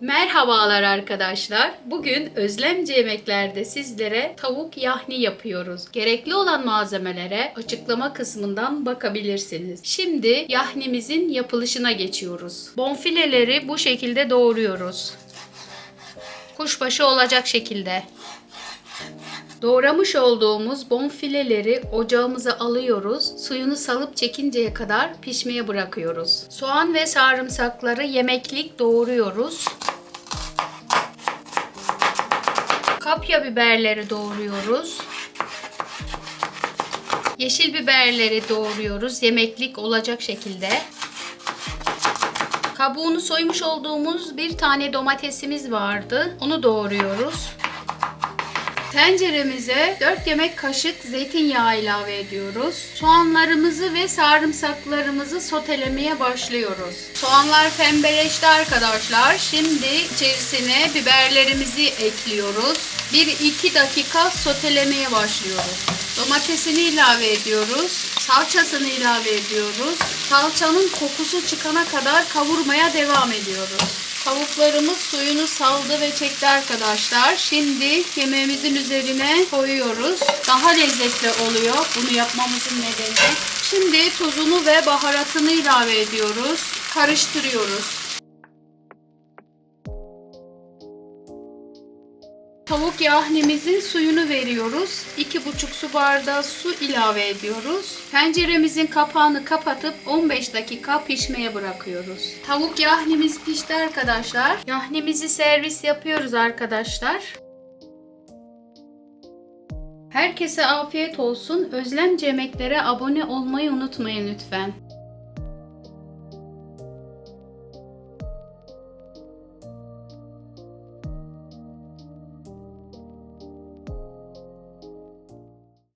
Merhabalar arkadaşlar. Bugün Özlemci Yemekler'de sizlere tavuk yahni yapıyoruz. Gerekli olan malzemelere açıklama kısmından bakabilirsiniz. Şimdi yahnimizin yapılışına geçiyoruz. Bonfileleri bu şekilde doğruyoruz. Kuşbaşı olacak şekilde. Doğramış olduğumuz bonfileleri ocağımıza alıyoruz. Suyunu salıp çekinceye kadar pişmeye bırakıyoruz. Soğan ve sarımsakları yemeklik doğruyoruz. Kapya biberleri doğruyoruz. Yeşil biberleri doğruyoruz yemeklik olacak şekilde. Kabuğunu soymuş olduğumuz bir tane domatesimiz vardı. Onu doğruyoruz. Tenceremize 4 yemek kaşık zeytinyağı ilave ediyoruz. Soğanlarımızı ve sarımsaklarımızı sotelemeye başlıyoruz. Soğanlar pembeleşti arkadaşlar. Şimdi içerisine biberlerimizi ekliyoruz. 1-2 dakika sotelemeye başlıyoruz. Domatesini ilave ediyoruz. Salçasını ilave ediyoruz. Salçanın kokusu çıkana kadar kavurmaya devam ediyoruz. Tavuklarımız suyunu saldı ve çekti arkadaşlar. Şimdi yemeğimizin üzerine koyuyoruz. Daha lezzetli oluyor bunu yapmamızın nedeni. Şimdi tuzunu ve baharatını ilave ediyoruz. Karıştırıyoruz. Tavuk yahnimizin suyunu veriyoruz. 2,5 su bardağı su ilave ediyoruz. Tenceremizin kapağını kapatıp 15 dakika pişmeye bırakıyoruz. Tavuk yahnimiz pişti arkadaşlar. Yahnimizi servis yapıyoruz arkadaşlar. Herkese afiyet olsun. Özlem Yemeklere abone olmayı unutmayın lütfen.